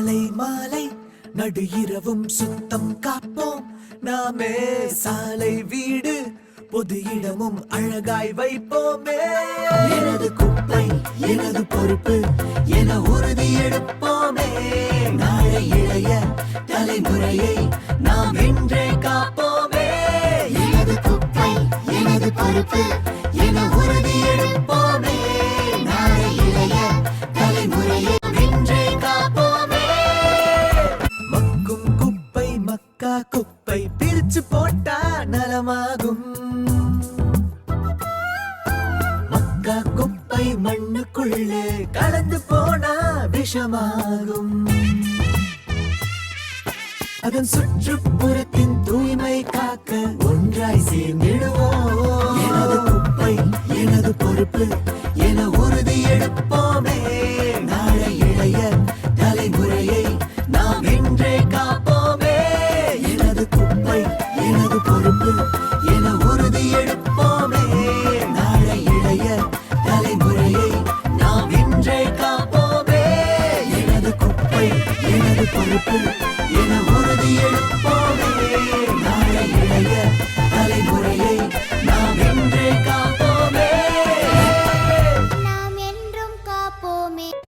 காலை மாலை. நடு இரவும் சுத்தம் காப்போம். நாமே சாலை வீடு. பொது இடமும் அழகாய் வைப்போமே. எனது குப்பை எனது பொறுப்பு என உறுதி எடுப்போமே. நாளை இளைய தலைமுறையை நாம் இன்றே காப்போமே. எனது குப்பை எனது பொறுப்பு குப்பை பிரிச்சு போட்டா நலமாகும். மக்கா குப்பை மண்ணுக்குள்ளே கலந்து போனா விஷமாகும். அதன் சுற்றுப்புறத்தின் தூய்மை காக்க ஒன்றாய் சேர்ந்திடுவோம். எனது குப்பை எனது பொறுப்பு என உறுதி எடுப்போமே. எனது பருப்பு என